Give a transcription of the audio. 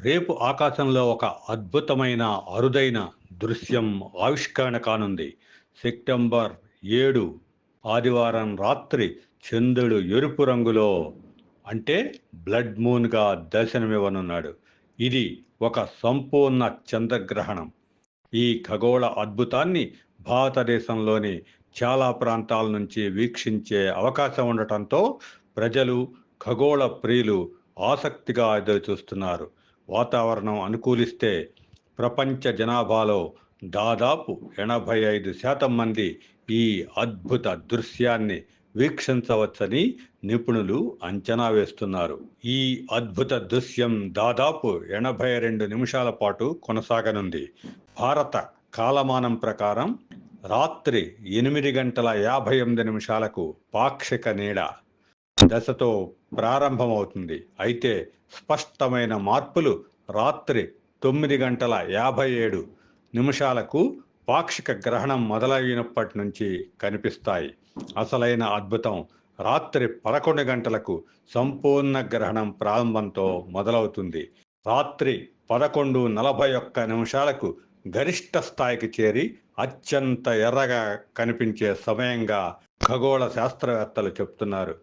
రేపు ఆకాశంలో ఒక అద్భుతమైన అరుదైన దృశ్యం ఆవిష్కరణ కానుంది. సెప్టెంబర్ ఏడు ఆదివారం రాత్రి చంద్రుడు ఎరుపు రంగులో అంటే బ్లడ్ మూన్గా దర్శనమివ్వనున్నాడు. ఇది ఒక సంపూర్ణ చంద్రగ్రహణం. ఈ ఖగోళ అద్భుతాన్ని భారతదేశంలోని చాలా ప్రాంతాల నుంచి వీక్షించే అవకాశం ఉండటంతో ప్రజలు ఖగోళ ప్రియులు ఆసక్తిగా ఎదురుచూస్తున్నారు. వాతావరణం అనుకూలిస్తే ప్రపంచ జనాభాలో దాదాపు ఎనభై ఐదు శాతం మంది ఈ అద్భుత దృశ్యాన్ని వీక్షించవచ్చని నిపుణులు అంచనా వేస్తున్నారు. ఈ అద్భుత దృశ్యం దాదాపు ఎనభై రెండు నిమిషాల పాటు కొనసాగనుంది. భారత కాలమానం ప్రకారం రాత్రి ఎనిమిది గంటల యాభై ఎనిమిది నిమిషాలకు పాక్షిక నీడ దశతో ప్రారంభమవుతుంది. అయితే స్పష్టమైన మార్పులు రాత్రి తొమ్మిది గంటల యాభై ఏడు నిమిషాలకు పాక్షిక గ్రహణం మొదలైనప్పటి నుంచి కనిపిస్తాయి. అసలైన అద్భుతం రాత్రి పదకొండు గంటలకు సంపూర్ణ గ్రహణం ప్రారంభంతో మొదలవుతుంది. రాత్రి పదకొండు నలభై ఒక్క నిమిషాలకు గరిష్ట స్థాయికి చేరి అత్యంత ఎర్రగా కనిపించే సమయంగా ఖగోళ శాస్త్రవేత్తలు చెప్తున్నారు.